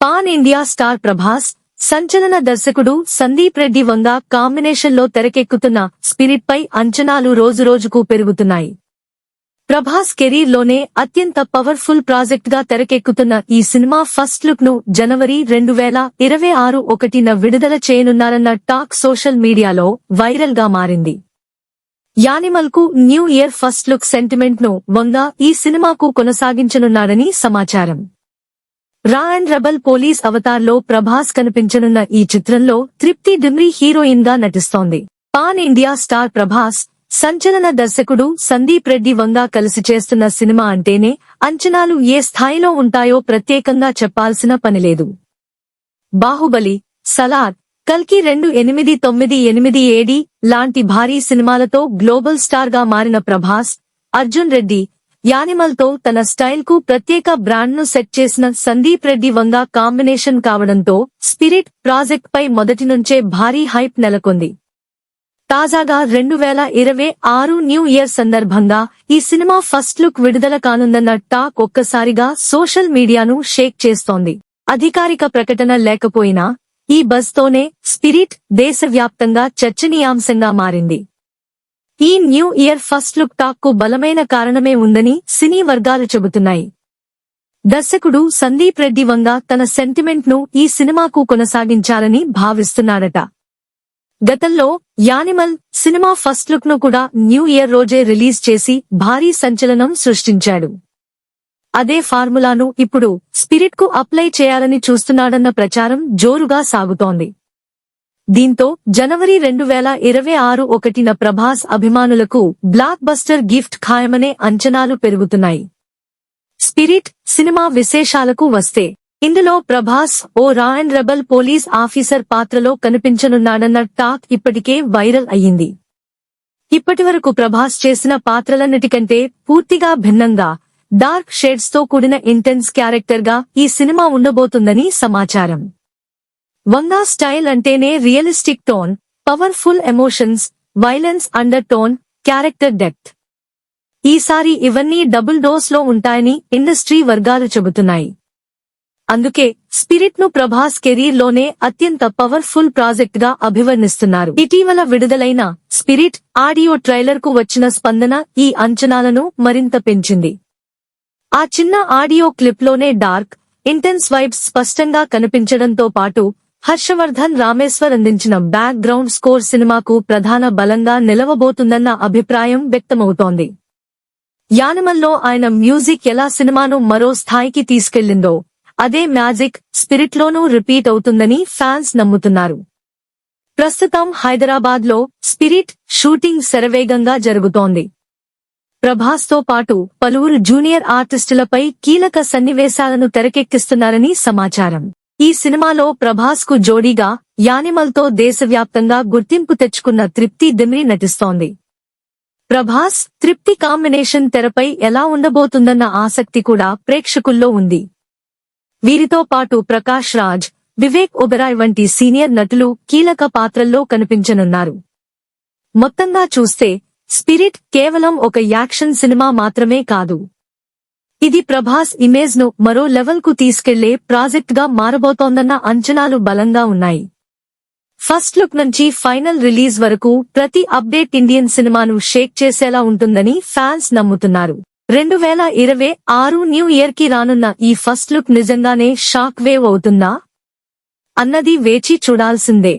Pan India star Prabhas సంచలన దర్శకుడు సందీప్ రెడ్డి వంగ కాంబినేషన్లో తెరకెక్కుతున్న స్పిరిట్ పై అంచనాలు రోజురోజుకు పెరుగుతున్నాయి. ప్రభాస్ కెరీర్లోనే అత్యంత పవర్ఫుల్ ప్రాజెక్ట్గా తెరకెక్కుతున్న ఈ సినిమా ఫస్ట్ లుక్ను జనవరి రెండు వేల ఇరవై ఆరు ఒకటిన విడుదల చేయనున్నారన్న టాక్ సోషల్ మీడియాలో వైరల్గా మారింది. యానిమల్కు న్యూ ఇయర్ ఫస్ట్ లుక్ సెంటిమెంట్ను వంగ ఈ సినిమాకు కొనసాగించనున్నాడని సమాచారం. రా అండ్ రెబల్ పోలీస్ అవతార్లో ప్రభాస్ కనిపించనున్న ఈ చిత్రంలో తృప్తి డిమ్రీ హీరోయిన్గా నటిస్తోంది. పాన్ ఇండియా స్టార్ ప్రభాస్ సంచలన దర్శకుడు సందీప్ రెడ్డి వంగా కలిసి చేస్తున్న సినిమా అంటేనే అంచనాలు ఏ స్థాయిలో ఉంటాయో ప్రత్యేకంగా చెప్పాల్సిన పనిలేదు బాహుబలి సలార్ కల్కి రెండు ఎనిమిది తొమ్మిది ఎనిమిది ఏడి లాంటి భారీ సినిమాలతో గ్లోబల్ స్టార్గా మారిన ప్రభాస్ అర్జున్ రెడ్డి యానిమల్తో తన స్టైల్కు ప్రత్యేక బ్రాండ్ను సెట్ చేసిన సందీప్ రెడ్డి వంగ కాంబినేషన్ కావడంతో స్పిరిట్ ప్రాజెక్ట్ పై మొదటి నుంచే భారీ హైప్ నెలకొంది. తాజాగా రెండు వేల ఇరవై ఆరు న్యూ ఇయర్ సందర్భంగా ఈ సినిమా ఫస్ట్ లుక్ విడుదల కానుందన్న టాక్ ఒక్కసారిగా సోషల్ మీడియాను షేక్ చేస్తోంది. అధికారిక ప్రకటన లేకపోయినా ఈ బజ్ తోనే స్పిరిట్ దేశవ్యాప్తంగా చర్చనీయాంశంగా మారింది. ఈ న్యూ ఇయర్ ఫస్ట్ లుక్ టాక్కు బలమైన కారణమే ఉందని సినీ వర్గాలు చెబుతున్నాయి. దర్శకుడు సందీప్ రెడ్డి వంగ తన సెంటిమెంట్ను ఈ సినిమాకు కొనసాగించాలని భావిస్తున్నాడట. గతంలో యానిమల్ సినిమా ఫస్ట్ లుక్ను కూడా న్యూ ఇయర్ రోజే రిలీజ్ చేసి భారీ సంచలనం సృష్టించాడు. అదే ఫార్ములాను ఇప్పుడు స్పిరిట్కు అప్లై చేయాలని చూస్తున్నాడన్న ప్రచారం జోరుగా సాగుతోంది. దీంతో జనవరి రెండు వేల ఇరవై ఆరు ఒకటిన ప్రభాస్ అభిమానులకు బ్లాక్ బస్టర్ గిఫ్ట్ ఖాయమనే అంచనాలు పెరుగుతున్నాయి. స్పిరిట్ సినిమా విశేషాలకు వస్తే ఇందులో ప్రభాస్ ఓ raw and rebel police officer పాత్రలో కనిపించనున్నాడన్న టాక్ ఇప్పటికే వైరల్ అయ్యింది. ఇప్పటివరకు ప్రభాస్ చేసిన పాత్రలన్నిటికంటే పూర్తిగా భిన్నంగా డార్క్ షేడ్స్తో కూడిన ఇంటెన్స్ క్యారెక్టర్గా ఈ సినిమా ఉండబోతుందని సమాచారం. వంగా స్టైల్ అంటేనే realistic tone powerful emotions violence under tone character depth. ఈసారి ఇవన్నీ డబుల్ డోస్లో ఉంటాయని ఇండస్ట్రీ వర్గాలు చెబుతున్నాయి. అందుకే స్పిరిట్ను ప్రభాస్ కెరీర్లోనే అత్యంత పవర్ఫుల్ ప్రాజెక్ట్గా అభివర్ణిస్తున్నారు. ఇటీవల విడుదలైన స్పిరిట్ ఆడియో ట్రైలర్కు వచ్చిన స్పందన ఈ అంచనాలను మరింత పెంచింది. ఆ చిన్న ఆడియో క్లిప్లోనే డార్క్ ఇంటెన్స్ వైబ్స్ స్పష్టంగా కనిపించడంతో పాటు హర్షవర్ధన్ రామేశ్వర్ అందించిన బ్యాక్ గ్రౌండ్ స్కోర్ సినిమాకు ప్రధాన బలంగా నిలవబోతుందన్న అభిప్రాయం వ్యక్తమవుతోంది. యానమల్లో ఆయన మ్యూజిక్ ఎలా సినిమాను మరో స్థాయికి తీసుకెళ్ళిందో అదే మ్యాజిక్ స్పిరిట్ లోనూ రిపీట్ అవుతుందని ఫ్యాన్స్ నమ్ముతున్నారు. ప్రస్తుతం హైదరాబాద్లో స్పిరిట్ షూటింగ్ శరవేగంగా జరుగుతోంది. ప్రభాస్తో పాటు పలువురు జూనియర్ ఆర్టిస్టులపై కీలక సన్నివేశాలను తెరకెక్కిస్తున్నారని సమాచారం. ఈ సినిమాలో ప్రభాస్కు జోడీగా యానిమల్తో దేశవ్యాప్తంగా గుర్తింపు తెచ్చుకున్న తృప్తి దిమ్రి నటిస్తోంది. ప్రభాస్ తృప్తి కాంబినేషన్ తెరపై ఎలా ఉండబోతుందన్న ఆసక్తి కూడా ప్రేక్షకుల్లో ఉంది. వీరితో పాటు ప్రకాష్ రాజ్ వివేక్ ఒబెరాయ్ వంటి సీనియర్ నటులు కీలక పాత్రల్లో కనిపించనున్నారు. మొత్తంగా చూస్తే స్పిరిట్ కేవలం ఒక యాక్షన్ సినిమా మాత్రమే కాదు. ఇది ప్రభాస్ ఇమేజ్ను మరో లెవెల్కు తీసుకెళ్ళే ప్రాజెక్ట్గా మారబోతోందన్న అంచనాలు బలంగా ఉన్నాయి. ఫస్ట్ లుక్ నుంచి ఫైనల్ రిలీజ్ వరకు ప్రతి అప్డేట్ ఇండియన్ సినిమాను షేక్ చేసేలా ఉంటుందని ఫ్యాన్స్ నమ్ముతున్నారు. రెండు వేల ఇరవై ఆరు న్యూ ఇయర్కి రానున్న ఈ ఫస్ట్ లుక్ నిజంగానే షాక్ వేవ్ అవుతుందా? అన్నది వేచి చూడాల్సిందే.